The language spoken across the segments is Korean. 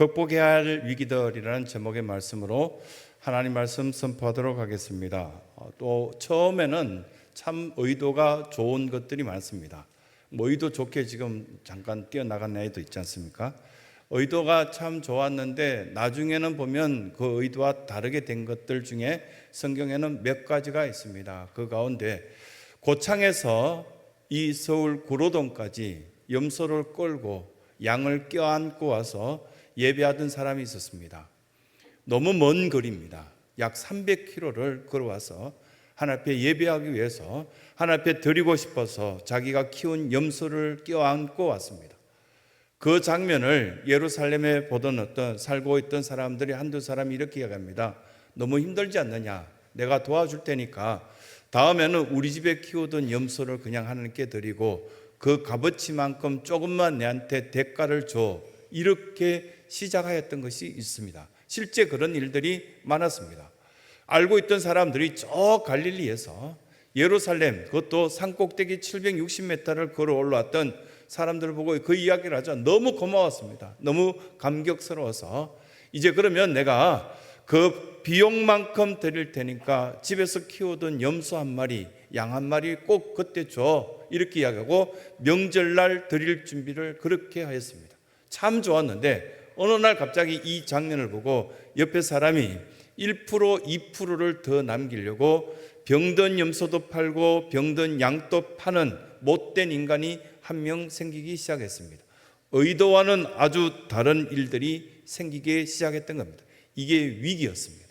극복해야 할 위기들이라는 제목의 말씀으로 하나님 말씀 선포하도록 하겠습니다. 어, 또 처음에는 참 의도가 좋은 것들이 많습니다. 뭐 의도 좋게 지금 잠깐 뛰어나간 애도 있지 않습니까? 의도가 참 좋았는데 나중에는 보면 그 의도와 다르게 된 것들 중에 성경에는 몇 가지가 있습니다. 그 가운데 고창에서 이 서울 구로동까지 염소를 끌고 양을 껴안고 와서 예배하던 사람이 있었습니다. 너무 먼 거리입니다. 약 300km를 걸어와서 하나님 앞에 예배하기 위해서 하나님 앞에 드리고 싶어서 자기가 키운 염소를 껴안고 왔습니다. 그 장면을 예루살렘에 보던 어떤 살고 있던 사람들이 한두 사람이 이렇게 이야기합니다. 너무 힘들지 않느냐? 내가 도와줄 테니까 다음에는 우리 집에 키우던 염소를 그냥 하나님께 드리고 그 값어치만큼 조금만 내한테 대가를 줘. 이렇게 시작하였던 것이 있습니다. 실제 그런 일들이 많았습니다. 알고 있던 사람들이 저 갈릴리에서 예루살렘 그것도 산 꼭대기 760m를 걸어 올라왔던 사람들을 보고 그 이야기를 하자 너무 고마웠습니다. 너무 감격스러워서 이제 그러면 내가 그 비용만큼 드릴 테니까 집에서 키우던 염소 한 마리, 양 한 마리 꼭 그때 줘. 이렇게 이야기하고 명절날 드릴 준비를 그렇게 하였습니다. 참 좋았는데 어느 날 갑자기 이 장면을 보고 옆에 사람이 1% 2%를 더 남기려고 병든 염소도 팔고 병든 양도 파는 못된 인간이 한 명 생기기 시작했습니다. 의도와는 아주 다른 일들이 생기기 시작했던 겁니다. 이게 위기였습니다.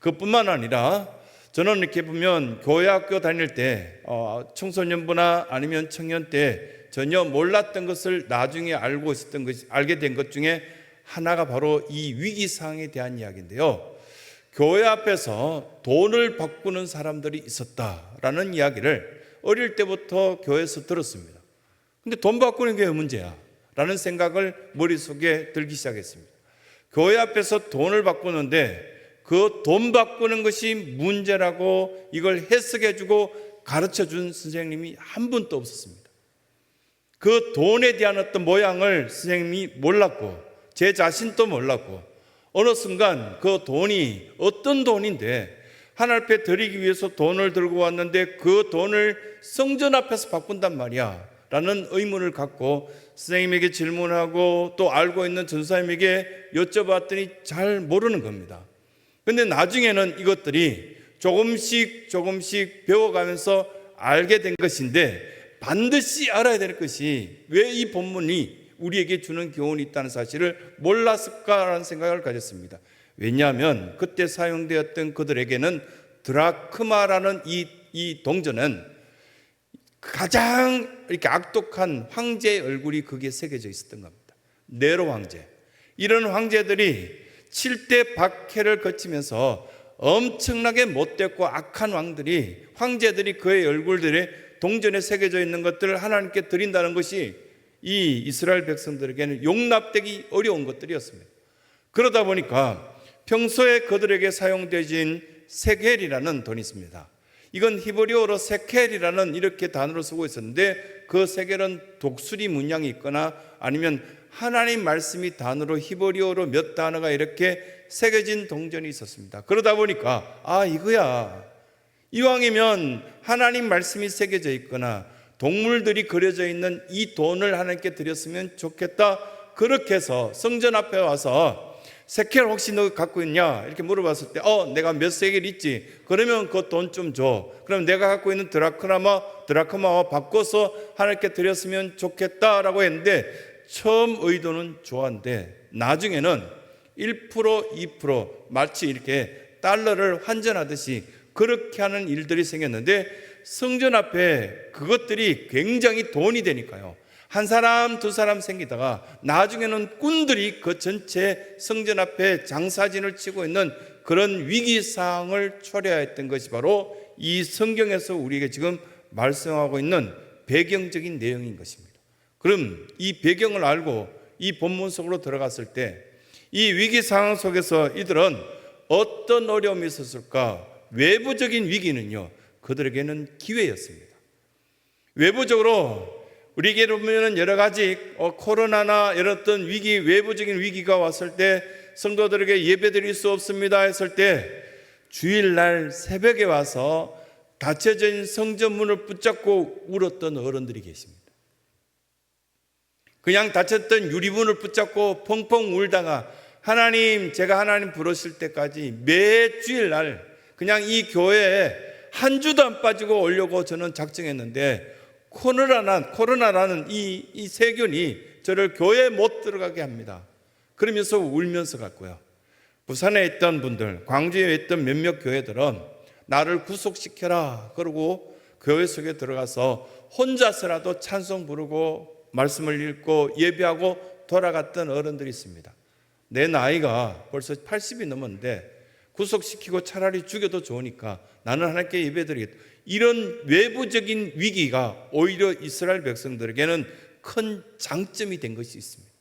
그뿐만 아니라 저는 이렇게 보면 교회 학교 다닐 때 어, 청소년부나 아니면 청년 때 전혀 몰랐던 것을 나중에 알고 있었던 것 알게 된 것 중에 하나가 바로 이 위기 상황에 대한 이야기인데요. 교회 앞에서 돈을 바꾸는 사람들이 있었다라는 이야기를 어릴 때부터 교회에서 들었습니다. 근데 돈 바꾸는 게 문제야. 라는 생각을 머릿속에 들기 시작했습니다. 교회 앞에서 돈을 바꾸는데 그 돈 바꾸는 것이 문제라고 이걸 해석해 주고 가르쳐 준 선생님이 한 분도 없었습니다. 그 돈에 대한 어떤 모양을 선생님이 몰랐고 제 자신도 몰랐고 어느 순간 그 돈이 어떤 돈인데 하나님 앞에 드리기 위해서 돈을 들고 왔는데 그 돈을 성전 앞에서 바꾼단 말이야 라는 의문을 갖고 선생님에게 질문하고 또 알고 있는 전사님에게 여쭤봤더니 잘 모르는 겁니다. 근데 나중에는 이것들이 조금씩 조금씩 배워가면서 알게 된 것인데 반드시 알아야 될 것이 왜 이 본문이 우리에게 주는 교훈이 있다는 사실을 몰랐을까라는 생각을 가졌습니다. 왜냐하면 그때 사용되었던 그들에게는 드라크마라는 이, 이 동전은 가장 이렇게 악독한 황제의 얼굴이 거기에 새겨져 있었던 겁니다. 네로 황제. 이런 황제들이 7대 박해를 거치면서 엄청나게 못됐고 악한 왕들이 황제들이 그의 얼굴들에 동전에 새겨져 있는 것들을 하나님께 드린다는 것이 이 이스라엘 백성들에게는 용납되기 어려운 것들이었습니다. 그러다 보니까 평소에 그들에게 사용되진 세겔이라는 돈이 있습니다. 이건 히브리어로 세켈이라는 이렇게 단어로 쓰고 있었는데 그 세겔은 독수리 문양이 있거나 아니면 하나님 말씀이 단어로 히브리어로 몇 단어가 이렇게 새겨진 동전이 있었습니다. 그러다 보니까 아 이거야 이왕이면 하나님 말씀이 새겨져 있거나 동물들이 그려져 있는 이 돈을 하나님께 드렸으면 좋겠다. 그렇게 해서 성전 앞에 와서 세켈 혹시 너 갖고 있냐? 이렇게 물어봤을 때, 어, 내가 몇 세겔 있지? 그러면 그 돈 좀 줘. 그럼 내가 갖고 있는 드라크마마, 드라크마와 바꿔서 하나님께 드렸으면 좋겠다라고 했는데, 처음 의도는 좋았는데, 나중에는 1%, 2% 마치 이렇게 달러를 환전하듯이 그렇게 하는 일들이 생겼는데, 성전 앞에 그것들이 굉장히 돈이 되니까요. 한 사람, 두 사람 생기다가 나중에는 꾼들이 그 전체 성전 앞에 장사진을 치고 있는 그런 위기 상황을 초래했던 것이 바로 이 성경에서 우리에게 지금 말씀하고 있는 배경적인 내용인 것입니다. 그럼 이 배경을 알고 이 본문 속으로 들어갔을 때 이 위기 상황 속에서 이들은 어떤 어려움이 있었을까? 외부적인 위기는요, 그들에게는 기회였습니다. 외부적으로 우리에게 보면은 여러 가지 어, 코로나나 이런 어떤 위기 외부적인 위기가 왔을 때 성도들에게 예배 드릴 수 없습니다 했을 때 주일날 새벽에 와서 닫혀진 성전문을 붙잡고 울었던 어른들이 계십니다. 그냥 닫혔던 유리문을 붙잡고 펑펑 울다가 하나님 제가 하나님 부르실 때까지 매 주일날 그냥 이 교회에 한 주도 안 빠지고 오려고 저는 작정했는데 코로나란 코로나라는 이, 이 세균이 저를 교회에 못 들어가게 합니다. 그러면서 울면서 갔고요. 부산에 있던 분들, 광주에 있던 몇몇 교회들은 나를 구속시켜라 그러고 교회 속에 들어가서 혼자서라도 찬송 부르고 말씀을 읽고 예배하고 돌아갔던 어른들이 있습니다. 내 나이가 벌써 80이 넘었는데 구속시키고 차라리 죽여도 좋으니까 나는 하나님께 예배드리겠다. 이런 외부적인 위기가 오히려 이스라엘 백성들에게는 큰 장점이 된 것이 있습니다.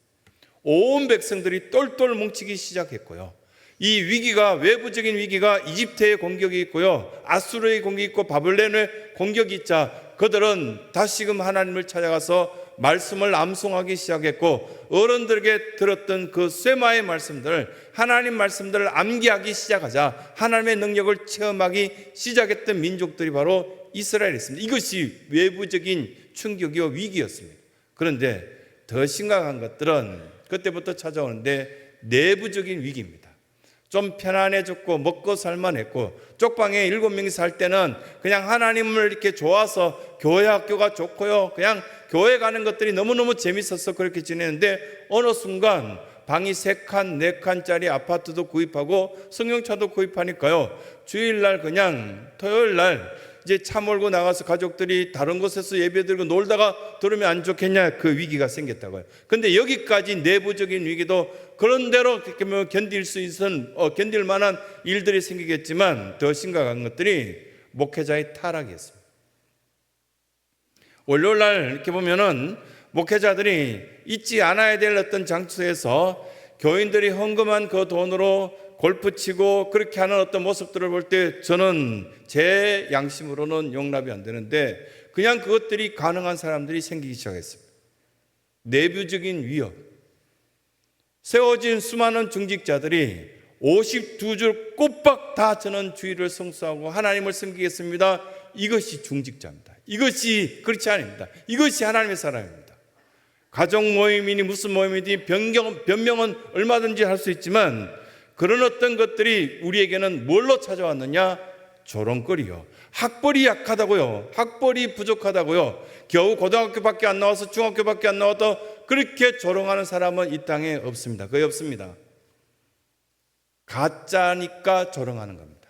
온 백성들이 똘똘 뭉치기 시작했고요. 이 위기가 외부적인 위기가 이집트의 공격이 있고요. 아수르의 공격이 있고 바벨론의 공격이 있자 그들은 다시금 하나님을 찾아가서 말씀을 암송하기 시작했고 어른들에게 들었던 그 쇠마의 말씀들 하나님 말씀들을 암기하기 시작하자 하나님의 능력을 체험하기 시작했던 민족들이 바로 이스라엘이었습니다. 이것이 외부적인 충격이요 위기였습니다. 그런데 더 심각한 것들은 그때부터 찾아오는데 내부적인 위기입니다. 좀 편안해졌고 먹고 살만했고 쪽방에 일곱 명이 살 때는 그냥 하나님을 이렇게 좋아서 교회 학교가 좋고요. 그냥 교회 가는 것들이 너무너무 재밌어서 그렇게 지내는데 어느 순간 방이 세 칸, 네 칸짜리 아파트도 구입하고 승용차도 구입하니까요. 주일날 그냥 토요일 날 이제 차 몰고 나가서 가족들이 다른 곳에서 예배 드리고 놀다가 들으면 안 좋겠냐 그 위기가 생겼다고요. 근데 여기까지 내부적인 위기도 그런 대로 이렇게 뭐 견딜 수 있는 어, 견딜 만한 일들이 생기겠지만 더 심각한 것들이 목회자의 타락이었습니다. 월요일 날 이렇게 보면은 목회자들이 잊지 않아야 될 어떤 장소에서 교인들이 헌금한 그 돈으로 골프 치고 그렇게 하는 어떤 모습들을 볼 때 저는 제 양심으로는 용납이 안 되는데 그냥 그것들이 가능한 사람들이 생기기 시작했습니다. 내부적인 위협. 세워진 수많은 중직자들이 52줄 꼬박 다 저는 주의를 성수하고 하나님을 섬기겠습니다. 이것이 중직자입니다. 이것이 그렇지 않습니다. 이것이 하나님의 사람입니다. 가정 모임이니 무슨 모임이니 변경, 변명은 얼마든지 할 수 있지만 그런 어떤 것들이 우리에게는 뭘로 찾아왔느냐? 조롱거리요. 학벌이 약하다고요. 학벌이 부족하다고요. 겨우 고등학교밖에 안 나와서 중학교밖에 안 나와도 그렇게 조롱하는 사람은 이 땅에 없습니다. 거의 없습니다. 가짜니까 조롱하는 겁니다.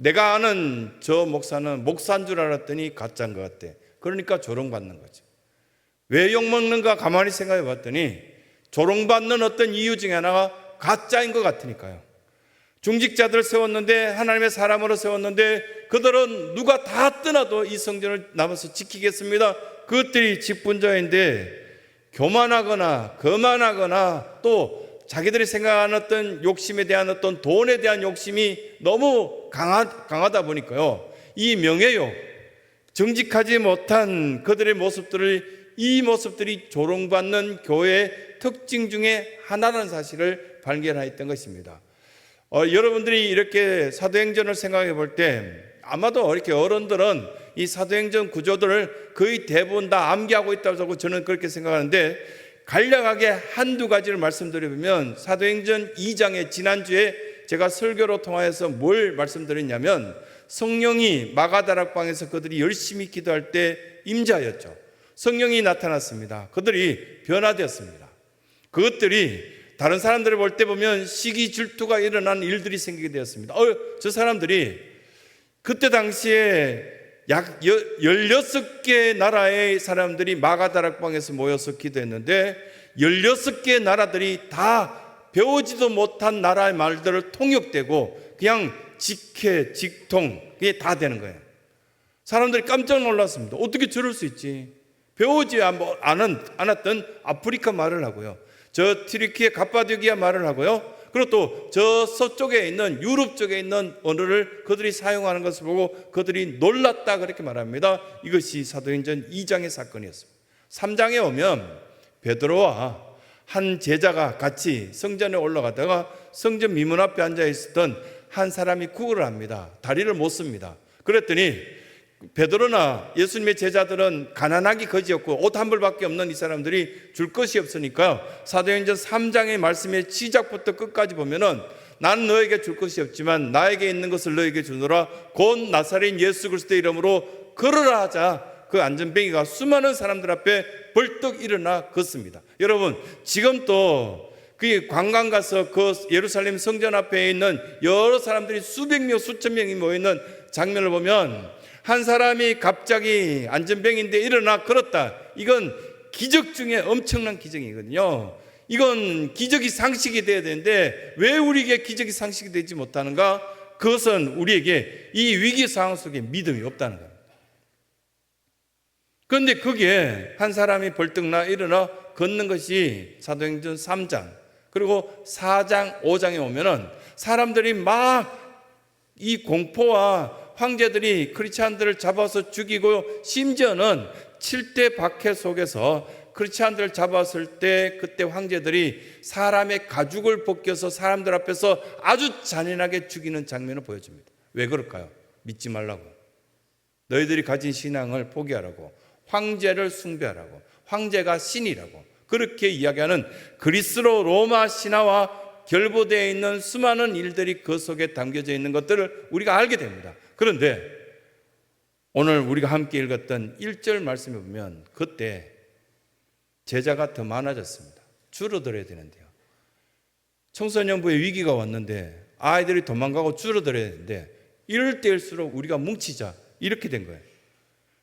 내가 아는 저 목사는 목사인 줄 알았더니 가짜인 것 같대. 그러니까 조롱받는 거죠. 왜 욕먹는가 가만히 생각해 봤더니 조롱받는 어떤 이유 중에 하나가 가짜인 것 같으니까요. 중직자들 세웠는데 하나님의 사람으로 세웠는데 그들은 누가 다 떠나도 이 성전을 남아서 지키겠습니다. 그것들이 직분자인데 교만하거나 거만하거나 또 자기들이 생각하는 어떤 욕심에 대한 어떤 돈에 대한 욕심이 너무 강하, 강하다 보니까요. 이 명예욕, 정직하지 못한 그들의 모습들을 이 모습들이 조롱받는 교회의 특징 중에 하나라는 사실을 발견하였던 것입니다. 어, 여러분들이 이렇게 사도행전을 생각해 볼 때 아마도 이렇게 어른들은 이 사도행전 구조들을 거의 대부분 다 암기하고 있다고 저는 그렇게 생각하는데 간략하게 한두 가지를 말씀드리면 사도행전 2장의 지난주에 제가 설교로 통하여서 뭘 말씀드렸냐면 성령이 마가다락방에서 그들이 열심히 기도할 때 임자였죠. 성령이 나타났습니다. 그들이 변화되었습니다. 그것들이 다른 사람들을 볼 때 보면 시기 질투가 일어난 일들이 생기게 되었습니다. 어, 저 사람들이 그때 당시에 약 16개 나라의 사람들이 마가다락방에서 모여서 기도했는데 16개 나라들이 다 배우지도 못한 나라의 말들을 통역되고 그냥 직해, 직통, 그게 다 되는 거예요. 사람들이 깜짝 놀랐습니다. 어떻게 저럴 수 있지? 배우지 않은, 않았던 아프리카 말을 하고요. 저 트리키의 갑바디기아 말을 하고요. 그리고 또 저 서쪽에 있는 유럽 쪽에 있는 언어를 그들이 사용하는 것을 보고 그들이 놀랐다 그렇게 말합니다. 이것이 사도행전 2장의 사건이었습니다. 3장에 오면 베드로와 한 제자가 같이 성전에 올라가다가 성전 미문 앞에 앉아 있었던 한 사람이 구걸을 합니다. 다리를 못 씁니다. 그랬더니 베드로나 예수님의 제자들은 가난하기 거지였고 옷 한 벌밖에 없는 이 사람들이 줄 것이 없으니까 사도행전 3장의 말씀의 시작부터 끝까지 보면은 나는 너에게 줄 것이 없지만 나에게 있는 것을 너에게 주노라 곧 나사렛 예수 그리스도의 이름으로 걸으라 하자 그 안전뱅이가 수많은 사람들 앞에 벌떡 일어나 걷습니다. 여러분 지금 또 그 관광 가서 그 예루살렘 성전 앞에 있는 여러 사람들이 수백 명 수천 명이 모여 있는 장면을 보면 한 사람이 갑자기 안전병인데 일어나 걸었다. 이건 기적 중에 엄청난 기적이거든요. 이건 기적이 상식이 돼야 되는데 왜 우리에게 기적이 상식이 되지 못하는가? 그것은 우리에게 이 위기 상황 속에 믿음이 없다는 겁니다. 그런데 거기에 한 사람이 벌떡 나 일어나 걷는 것이 사도행전 3장 그리고 4장 5장에 오면은 사람들이 막 이 공포와 황제들이 크리스찬들을 잡아서 죽이고 심지어는 7대 박해 속에서 크리스찬들을 잡았을 때 그때 황제들이 사람의 가죽을 벗겨서 사람들 앞에서 아주 잔인하게 죽이는 장면을 보여줍니다. 왜 그럴까요? 믿지 말라고. 너희들이 가진 신앙을 포기하라고. 황제를 숭배하라고. 황제가 신이라고. 그렇게 이야기하는 그리스로 로마 신화와 결부되어 있는 수많은 일들이 그 속에 담겨져 있는 것들을 우리가 알게 됩니다. 그런데 오늘 우리가 함께 읽었던 1절 말씀에 보면 그때 제자가 더 많아졌습니다. 줄어들어야 되는데요. 청소년부의 위기가 왔는데 아이들이 도망가고 줄어들어야 되는데 이럴 때일수록 우리가 뭉치자 이렇게 된 거예요.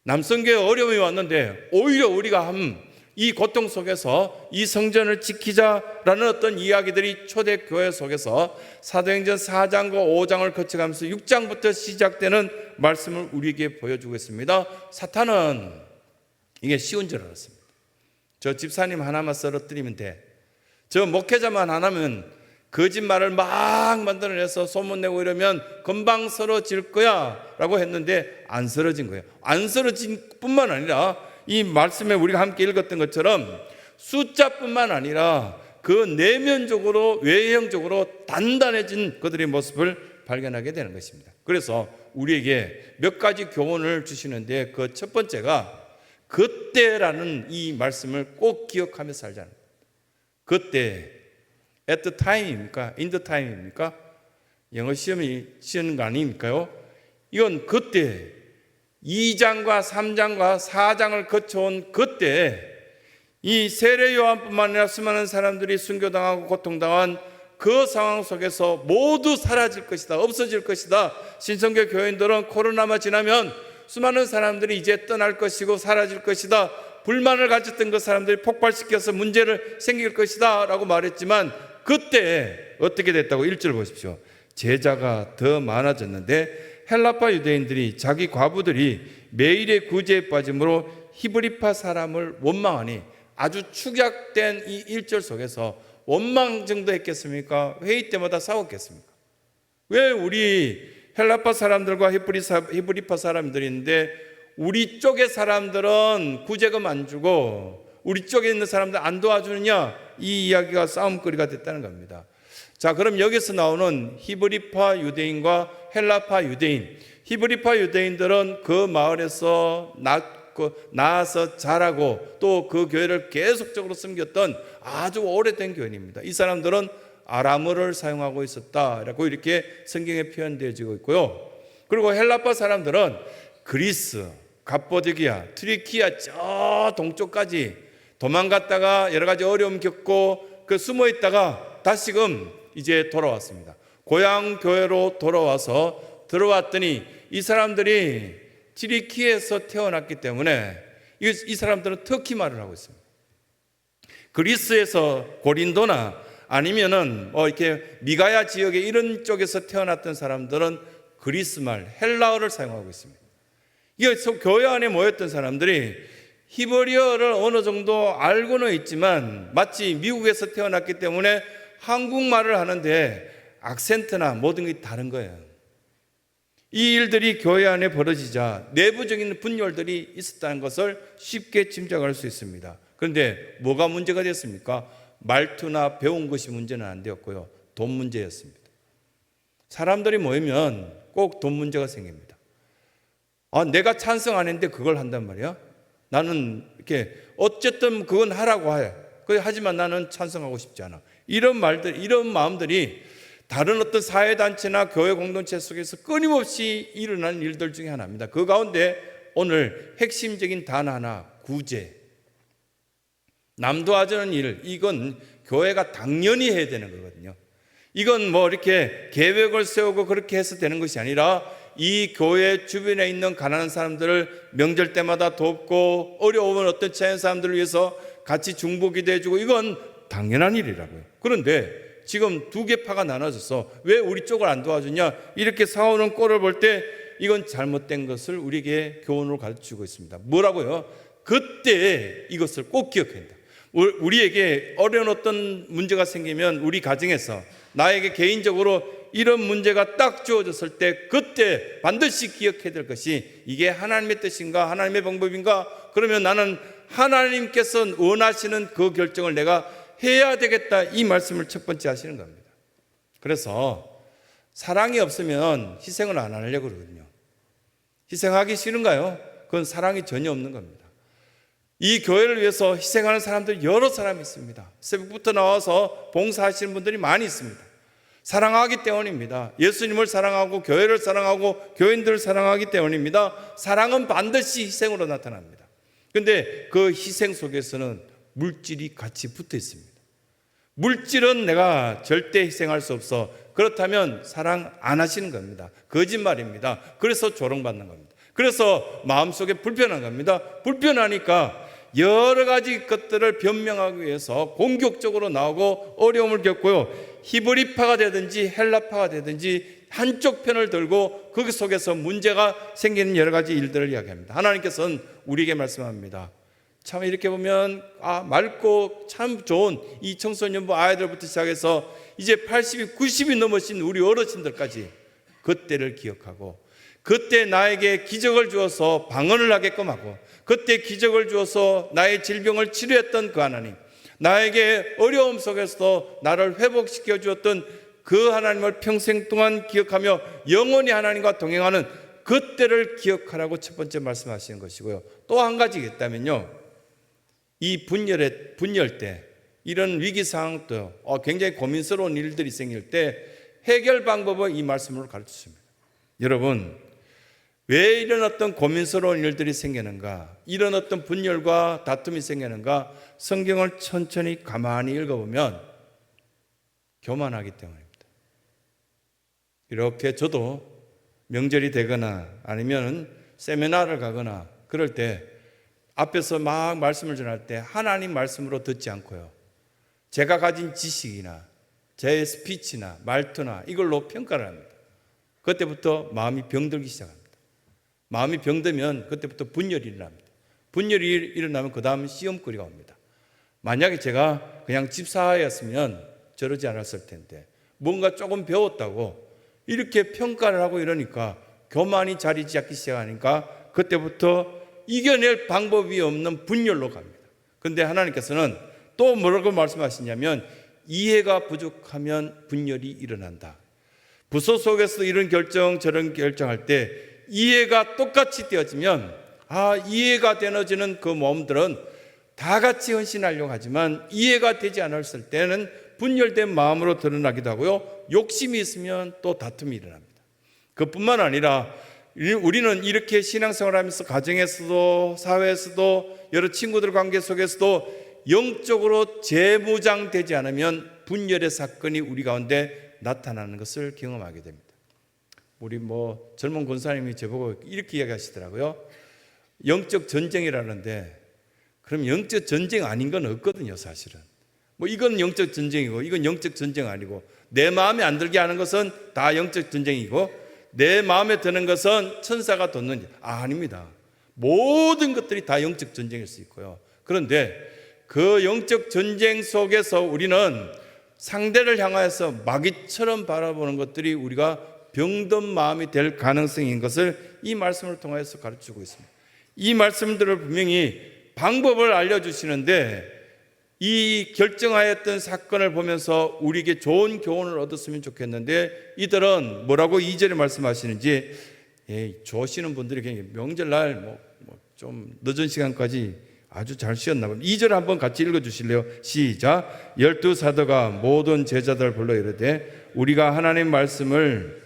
남성교회 어려움이 왔는데 오히려 우리가 한 이 고통 속에서 이 성전을 지키자라는 어떤 이야기들이 초대교회 속에서 사도행전 4장과 5장을 거쳐가면서 6장부터 시작되는 말씀을 우리에게 보여주고 있습니다. 사탄은 이게 쉬운 줄 알았습니다. 저 집사님 하나만 썰어뜨리면 돼. 저 목회자만 하나면 거짓말을 막 만들어내서 소문내고 이러면 금방 쓰러질 거야 라고 했는데 안 쓰러진 거예요. 안 쓰러진 뿐만 아니라 이 말씀에 우리가 함께 읽었던 것처럼 숫자뿐만 아니라 그 내면적으로 외형적으로 단단해진 그들의 모습을 발견하게 되는 것입니다. 그래서 우리에게 몇 가지 교훈을 주시는데 그 첫 번째가 그때라는 이 말씀을 꼭 기억하며 살자는. 그때 at the time입니까? in the time입니까? 영어 시험이 시는 거 아닙니까요? 이건 그때 2장과 3장과 4장을 거쳐온 그때 이 세례 요한뿐만 아니라 수많은 사람들이 순교당하고 고통당한 그 상황 속에서 모두 사라질 것이다. 없어질 것이다. 신성교 교인들은 코로나만 지나면 수많은 사람들이 이제 떠날 것이고 사라질 것이다. 불만을 가졌던 그 사람들이 폭발시켜서 문제를 생길 것이다. 라고 말했지만 그때 어떻게 됐다고 1절 보십시오. 제자가 더 많아졌는데 헬라파 유대인들이 자기 과부들이 매일의 구제에 빠짐으로 히브리파 사람을 원망하니 아주 축약된 이 1절 속에서 원망 정도 했겠습니까? 회의 때마다 싸웠겠습니까? 왜 우리 헬라파 사람들과 히브리파 사람들인데 우리 쪽의 사람들은 구제금 안 주고 우리 쪽에 있는 사람들 안 도와주느냐 이 이야기가 싸움거리가 됐다는 겁니다. 자, 그럼 여기서 나오는 히브리파 유대인과 헬라파 유대인. 히브리파 유대인들은 그 마을에서 나서 자라고 또 그 교회를 계속적으로 섬겼던 아주 오래된 교인입니다. 이 사람들은 아람어를 사용하고 있었다라고 이렇게 성경에 표현되어지고 있고요. 그리고 헬라파 사람들은 그리스, 갑보디기아, 트리키아 저 동쪽까지 도망갔다가 여러 가지 어려움 겪고 그 숨어 있다가 다시금 이제 돌아왔습니다. 고향 교회로 돌아와서 들어왔더니 이 사람들이 트리키에서 태어났기 때문에 이 사람들은 터키 말을 하고 있습니다. 그리스에서 고린도나 아니면은 뭐 이렇게 미가야 지역의 이런 쪽에서 태어났던 사람들은 그리스 말 헬라어를 사용하고 있습니다. 이게 교회 안에 모였던 사람들이 히브리어를 어느 정도 알고는 있지만 마치 미국에서 태어났기 때문에 한국말을 하는데 악센트나 모든 게 다른 거예요. 이 일들이 교회 안에 벌어지자 내부적인 분열들이 있었다는 것을 쉽게 짐작할 수 있습니다. 그런데 뭐가 문제가 됐습니까? 말투나 배운 것이 문제는 안 되었고요. 돈 문제였습니다. 사람들이 모이면 꼭 돈 문제가 생깁니다. 아, 내가 찬성 안 했는데 그걸 한단 말이야? 나는 이렇게 어쨌든 그건 하라고 해. 그 하지만 나는 찬성하고 싶지 않아. 이런 말들, 이런 마음들이 다른 어떤 사회단체나 교회 공동체 속에서 끊임없이 일어나는 일들 중에 하나입니다. 그 가운데 오늘 핵심적인 단 하나, 구제. 남도 하자는 일, 이건 교회가 당연히 해야 되는 거거든요. 이건 뭐 이렇게 계획을 세우고 그렇게 해서 되는 것이 아니라 이 교회 주변에 있는 가난한 사람들을 명절 때마다 돕고 어려우면 어떤 자연 사람들을 위해서 같이 중보기도 해주고 이건 당연한 일이라고요. 그런데 지금 두 개 파가 나눠져서 왜 우리 쪽을 안 도와주냐 이렇게 싸우는 꼴을 볼 때 이건 잘못된 것을 우리에게 교훈으로 가르치고 있습니다. 뭐라고요? 그때 이것을 꼭 기억해야 된다. 우리에게 어려운 어떤 문제가 생기면 우리 가정에서 나에게 개인적으로 이런 문제가 딱 주어졌을 때 그때 반드시 기억해야 될 것이 이게 하나님의 뜻인가 하나님의 방법인가 그러면 나는 하나님께서 원하시는 그 결정을 내가 해야 되겠다 이 말씀을 첫 번째 하시는 겁니다. 그래서 사랑이 없으면 희생을 안 하려고 그러거든요. 희생하기 싫은가요? 그건 사랑이 전혀 없는 겁니다. 이 교회를 위해서 희생하는 사람들 여러 사람이 있습니다. 새벽부터 나와서 봉사하시는 분들이 많이 있습니다. 사랑하기 때문입니다. 예수님을 사랑하고 교회를 사랑하고 교인들을 사랑하기 때문입니다. 사랑은 반드시 희생으로 나타납니다. 근데 그 희생 속에서는 물질이 같이 붙어 있습니다. 물질은 내가 절대 희생할 수 없어. 그렇다면 사랑 안 하시는 겁니다. 거짓말입니다. 그래서 조롱받는 겁니다. 그래서 마음속에 불편한 겁니다. 불편하니까 여러 가지 것들을 변명하기 위해서 공격적으로 나오고 어려움을 겪고요. 히브리파가 되든지 헬라파가 되든지 한쪽 편을 들고 그 속에서 문제가 생기는 여러 가지 일들을 이야기합니다. 하나님께서는 우리에게 말씀합니다. 참 이렇게 보면 아 맑고 참 좋은 이 청소년부 아이들부터 시작해서 이제 80이 90이 넘으신 우리 어르신들까지 그때를 기억하고 그때 나에게 기적을 주어서 방언을 하게끔 하고 그때 기적을 주어서 나의 질병을 치료했던 그 하나님 나에게 어려움 속에서도 나를 회복시켜 주었던 그 하나님을 평생 동안 기억하며 영원히 하나님과 동행하는 그때를 기억하라고 첫 번째 말씀하시는 것이고요. 또 한 가지 있다면요. 이 분열의 분열 때 이런 위기 상황도 어, 굉장히 고민스러운 일들이 생길 때 해결 방법을 이 말씀으로 가르쳤습니다. 여러분 왜 이런 어떤 고민스러운 일들이 생기는가? 이런 어떤 분열과 다툼이 생기는가? 성경을 천천히 가만히 읽어보면 교만하기 때문입니다. 이렇게 저도 명절이 되거나 아니면 세미나를 가거나 그럴 때 앞에서 막 말씀을 전할 때 하나님 말씀으로 듣지 않고요. 제가 가진 지식이나 제 스피치나 말투나 이걸로 평가를 합니다. 그때부터 마음이 병들기 시작합니다. 마음이 병들면 그때부터 분열이 일어납니다. 분열이 일어나면 그 다음 시험거리가 옵니다. 만약에 제가 그냥 집사였으면 저러지 않았을 텐데 뭔가 조금 배웠다고 이렇게 평가를 하고 이러니까 교만이 자리 잡기 시작하니까 그때부터 이겨낼 방법이 없는 분열로 갑니다. 근데 하나님께서는 또 뭐라고 말씀하시냐면 이해가 부족하면 분열이 일어난다. 부서 속에서 이런 결정 저런 결정할 때 이해가 똑같이 되어지면 아 이해가 되어지는 그 몸들은 다 같이 헌신하려고 하지만 이해가 되지 않았을 때는 분열된 마음으로 드러나기도 하고요 욕심이 있으면 또 다툼이 일어납니다. 그뿐만 아니라 우리는 이렇게 신앙생활 하면서 가정에서도 사회에서도 여러 친구들 관계 속에서도 영적으로 재무장되지 않으면 분열의 사건이 우리 가운데 나타나는 것을 경험하게 됩니다. 우리 뭐 젊은 권사님이 저보고 이렇게 이야기하시더라고요. 영적 전쟁이라는데 그럼 영적 전쟁 아닌 건 없거든요, 사실은. 뭐 이건 영적 전쟁이고 이건 영적 전쟁 아니고 내 마음에 안 들게 하는 것은 다 영적 전쟁이고 내 마음에 드는 것은 천사가 돋는 아, 아닙니다. 모든 것들이 다 영적 전쟁일 수 있고요. 그런데 그 영적 전쟁 속에서 우리는 상대를 향하여서 마귀처럼 바라보는 것들이 우리가 병든 마음이 될 가능성인 것을 이 말씀을 통해서 가르치고 있습니다. 이 말씀들을 분명히 방법을 알려주시는데 이 결정하였던 사건을 보면서 우리에게 좋은 교훈을 얻었으면 좋겠는데 이들은 뭐라고 이절에 말씀하시는지 예, 좋으시는 분들이 굉장히 명절날 뭐, 뭐 좀 늦은 시간까지 아주 잘 쉬었나 봅니다. 2절 한번 같이 읽어 주실래요? 시작. 열두 사도가 모든 제자들 불러 이르되 우리가 하나님 말씀을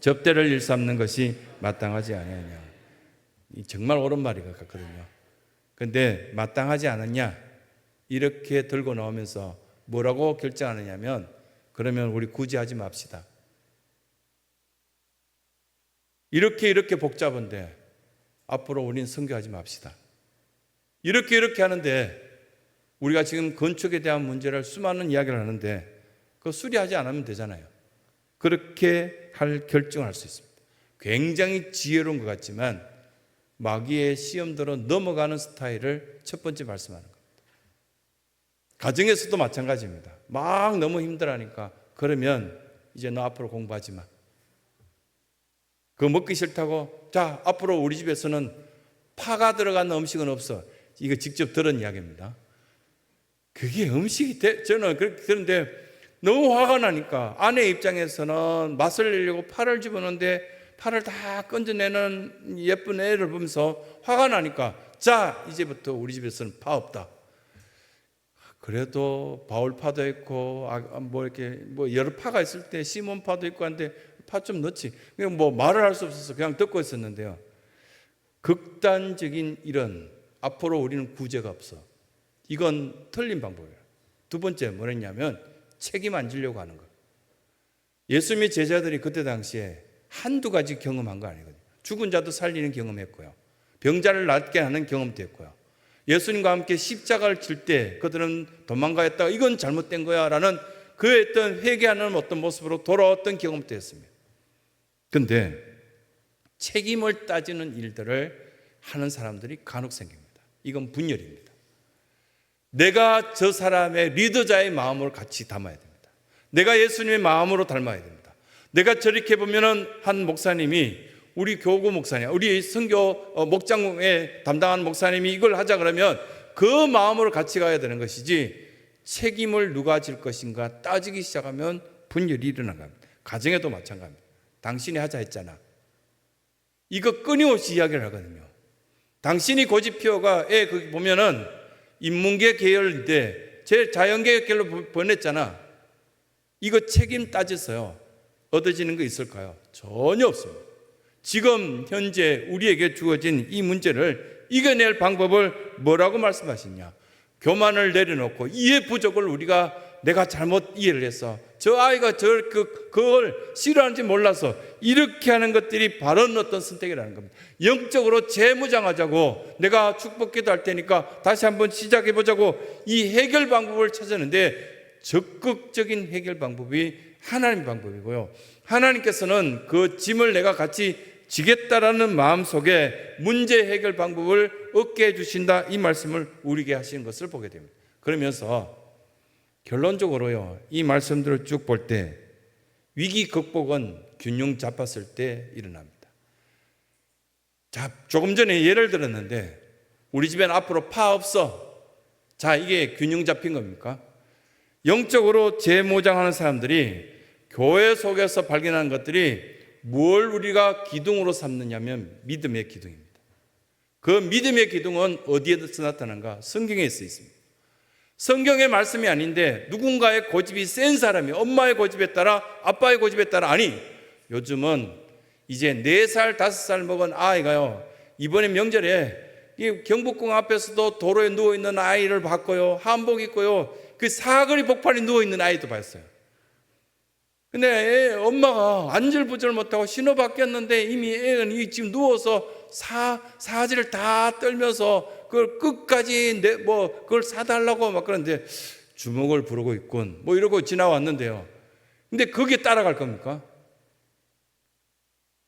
접대를 일삼는 것이 마땅하지 아니하냐. 이 정말 옳은 말이 같거든요. 근데 마땅하지 않았냐? 이렇게 들고 나오면서 뭐라고 결정하느냐면 그러면 우리 굳이 하지 맙시다. 이렇게 이렇게 복잡한데 앞으로 우리는 성교하지 맙시다. 이렇게 이렇게 하는데 우리가 지금 건축에 대한 문제를 수많은 이야기를 하는데 그 수리하지 않으면 되잖아요. 그렇게 할 결정을 할 수 있습니다. 굉장히 지혜로운 것 같지만 마귀의 시험대로 넘어가는 스타일을 첫 번째 말씀하는. 가정에서도 마찬가지입니다. 막 너무 힘들하니까 그러면 이제 너 앞으로 공부하지 마. 그거 먹기 싫다고 자 앞으로 우리 집에서는 파가 들어간 음식은 없어. 이거 직접 들은 이야기입니다. 그게 음식이 돼? 저는 그렇게 그런데 너무 화가 나니까 아내 입장에서는 맛을 내려고 파를 집어넣는데 파를 다 건져내는 예쁜 애를 보면서 화가 나니까 자 이제부터 우리 집에서는 파 없다. 그래도 바울파도 있고 아, 뭐 이렇게 뭐 여러 파가 있을 때 시몬파도 있고 한데 파 좀 넣지. 그냥 뭐 말을 할 수 없어서 그냥 듣고 있었는데요. 극단적인 이런 앞으로 우리는 구제가 없어. 이건 틀린 방법이에요. 두 번째 뭐랬냐면 책임 안 지려고 하는 거. 예수님의 제자들이 그때 당시에 한두 가지 경험한 거 아니거든요. 죽은 자도 살리는 경험했고요. 병자를 낫게 하는 경험도 했고요. 예수님과 함께 십자가를 칠때 그들은 도망가였다가 이건 잘못된 거야 라는 그 어떤 회개하는 어떤 모습으로 돌아왔던 경험도 했습니다. 근데 책임을 따지는 일들을 하는 사람들이 간혹 생깁니다. 이건 분열입니다. 내가 저 사람의 리더자의 마음을 같이 담아야 됩니다. 내가 예수님의 마음으로 닮아야 됩니다. 내가 저렇게 보면은 한 목사님이 우리 교구 목사님, 우리 선교 어, 목장에 담당한 목사님이 이걸 하자 그러면 그 마음으로 같이 가야 되는 것이지 책임을 누가 질 것인가 따지기 시작하면 분열이 일어난 겁니다. 가정에도 마찬가지입니다. 당신이 하자 했잖아. 이거 끊임없이 이야기를 하거든요. 당신이 고집 피워가 애 거기 보면은 인문계 계열인데 제 자연계 계열로 보냈잖아. 이거 책임 따졌어요. 얻어지는 거 있을까요? 전혀 없습니다. 지금 현재 우리에게 주어진 이 문제를 이겨낼 방법을 뭐라고 말씀하시냐? 교만을 내려놓고 이해 부족을 우리가 내가 잘못 이해를 해서 저 아이가 저 그, 그걸 싫어하는지 몰라서 이렇게 하는 것들이 바른 어떤 선택이라는 겁니다. 영적으로 재무장하자고 내가 축복 기도 할 테니까 다시 한번 시작해 보자고 이 해결 방법을 찾았는데 적극적인 해결 방법이 하나님 방법이고요. 하나님께서는 그 짐을 내가 같이 지겠다라는 마음 속에 문제 해결 방법을 얻게 해주신다 이 말씀을 우리에게 하시는 것을 보게 됩니다. 그러면서 결론적으로요 이 말씀들을 쭉 볼 때 위기 극복은 균형 잡았을 때 일어납니다. 자 조금 전에 예를 들었는데 우리 집엔 앞으로 파 없어. 자 이게 균형 잡힌 겁니까? 영적으로 재무장하는 사람들이 교회 속에서 발견하는 것들이 뭘 우리가 기둥으로 삼느냐면 믿음의 기둥입니다. 그 믿음의 기둥은 어디에서 나타난가? 성경에 써 있습니다. 성경의 말씀이 아닌데 누군가의 고집이 센 사람이 엄마의 고집에 따라 아빠의 고집에 따라 아니 요즘은 이제 4살, 5살 먹은 아이가요 이번에 명절에 이 경복궁 앞에서도 도로에 누워있는 아이를 봤고요 한복 입고요 그 사거리 복판에 누워있는 아이도 봤어요 근데 애 엄마가 안절부절 못하고 신호 바뀌었는데 이미 애는 이 지금 누워서 사, 사지를 다 떨면서 그걸 끝까지 내, 뭐, 그걸 사달라고 막 그러는데 주먹을 부르고 있군. 뭐 이러고 지나왔는데요. 근데 거기에 따라갈 겁니까?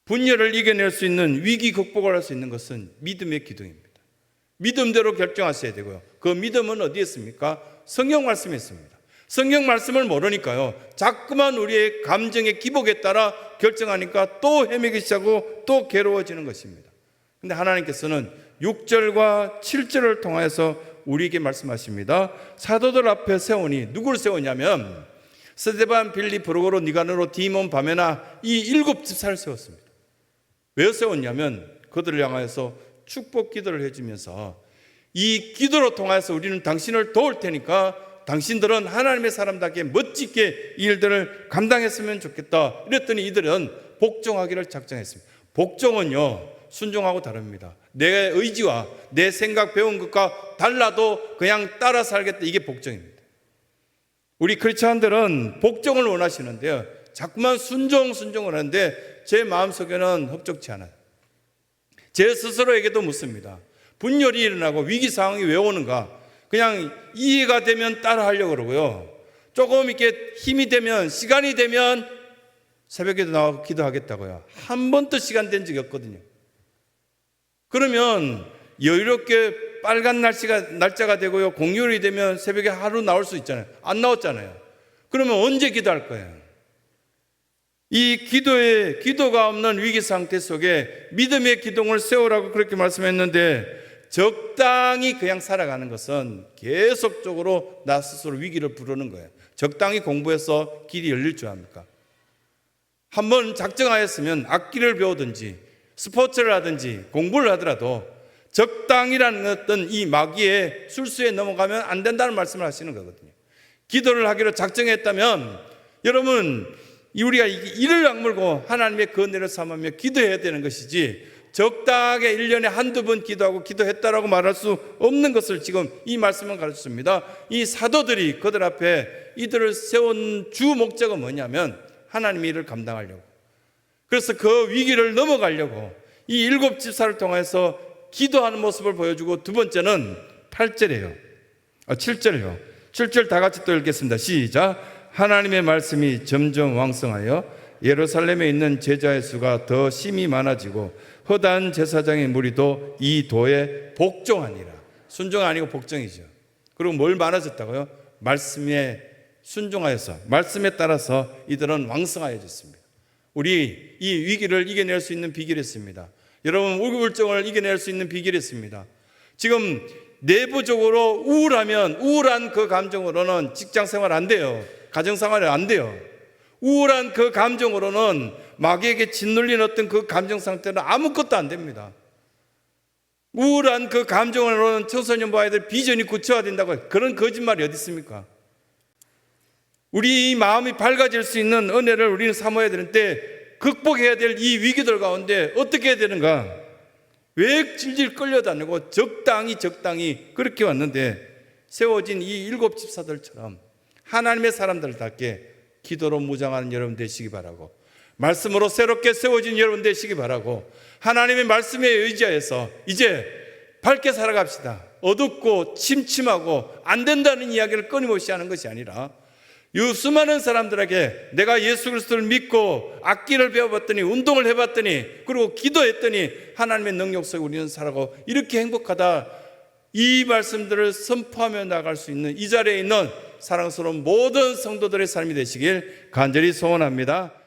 분열을 이겨낼 수 있는 위기 극복을 할 수 있는 것은 믿음의 기둥입니다. 믿음대로 결정하셔야 되고요. 그 믿음은 어디에 있습니까? 성경 말씀에 있습니다. 성경 말씀을 모르니까요. 자꾸만 우리의 감정의 기복에 따라 결정하니까 또 헤매기 시작하고 또 괴로워지는 것입니다. 근데 하나님께서는 6절과 7절을 통하여서 우리에게 말씀하십니다. 사도들 앞에 세우니 누구를 세우냐면 스데반 빌리 브로고로 니가노로 디몬 바메나 이 일곱 집사를 세웠습니다. 왜 세웠냐면 그들을 향하여서 축복 기도를 해주면서 이 기도로 통하여서 우리는 당신을 도울 테니까 당신들은 하나님의 사람답게 멋지게 이 일들을 감당했으면 좋겠다. 이랬더니 이들은 복종하기를 작정했습니다. 복종은요, 순종하고 다릅니다. 내 의지와 내 생각 배운 것과 달라도 그냥 따라 살겠다. 이게 복종입니다. 우리 크리스찬들은 복종을 원하시는데요. 자꾸만 순종, 순종을 하는데 제 마음속에는 흡족치 않아요. 제 스스로에게도 묻습니다. 분열이 일어나고 위기 상황이 왜 오는가? 그냥 이해가 되면 따라 하려고 그러고요. 조금 이렇게 힘이 되면, 시간이 되면 새벽에도 나와서 기도하겠다고요. 한 번도 시간 된 적이 없거든요. 그러면 여유롭게 빨간 날씨가, 날짜가 되고요. 공휴일이 되면 새벽에 하루 나올 수 있잖아요. 안 나왔잖아요. 그러면 언제 기도할 거예요? 이 기도에 기도가 없는 위기 상태 속에 믿음의 기둥을 세우라고 그렇게 말씀했는데 적당히 그냥 살아가는 것은 계속적으로 나 스스로 위기를 부르는 거예요. 적당히 공부해서 길이 열릴 줄 압니까? 한번 작정하였으면 악기를 배우든지 스포츠를 하든지 공부를 하더라도 적당이라는 어떤 이 마귀의 술수에 넘어가면 안 된다는 말씀을 하시는 거거든요. 기도를 하기로 작정했다면 여러분 우리가 이를 악물고 하나님의 건네를 삼으며 기도해야 되는 것이지 적당하게 1년에 한두 번 기도하고 기도했다라고 말할 수 없는 것을 지금 이 말씀은 가르쳤습니다. 이 사도들이 그들 앞에 이들을 세운 주 목적은 뭐냐면 하나님의 일을 감당하려고. 그래서 그 위기를 넘어가려고 이 일곱 집사를 통해서 기도하는 모습을 보여주고 두 번째는 8절이에요. 아, 7절이요. 7절 다 같이 또 읽겠습니다. 시작. 하나님의 말씀이 점점 왕성하여 예루살렘에 있는 제자의 수가 더 심히 많아지고 허다한 제사장의 무리도 이 도에 복종하니라. 순종 아니고 복종이죠. 그리고 뭘 많아졌다고요? 말씀에 순종하여서 말씀에 따라서 이들은 왕성하여졌습니다. 우리 이 위기를 이겨낼 수 있는 비결이 있습니다. 여러분 우울증을 이겨낼 수 있는 비결이 있습니다. 지금 내부적으로 우울하면 우울한 그 감정으로는 직장 생활 안 돼요. 가정 생활이 안 돼요. 우울한 그 감정으로는 마귀에게 짓눌린 어떤 그 감정 상태는 아무것도 안 됩니다. 우울한 그 감정으로는 청소년부 아이들 비전이 구체화된다고 그런 거짓말이 어디 있습니까? 우리 마음이 밝아질 수 있는 은혜를 우리는 삼아야 되는데 극복해야 될 이 위기들 가운데 어떻게 해야 되는가? 왜 질질 끌려다니고 적당히 적당히 그렇게 왔는데 세워진 이 일곱 집사들처럼 하나님의 사람들답게 기도로 무장하는 여러분 되시기 바라고 말씀으로 새롭게 세워진 여러분 되시기 바라고 하나님의 말씀에 의지하여서 이제 밝게 살아갑시다. 어둡고 침침하고 안 된다는 이야기를 끊임없이 하는 것이 아니라 이 수많은 사람들에게 내가 예수 그리스도를 믿고 악기를 배워봤더니 운동을 해봤더니 그리고 기도했더니 하나님의 능력 속에 우리는 살아고 이렇게 행복하다 이 말씀들을 선포하며 나갈 수 있는 이 자리에 있는 사랑스러운 모든 성도들의 삶이 되시길 간절히 소원합니다.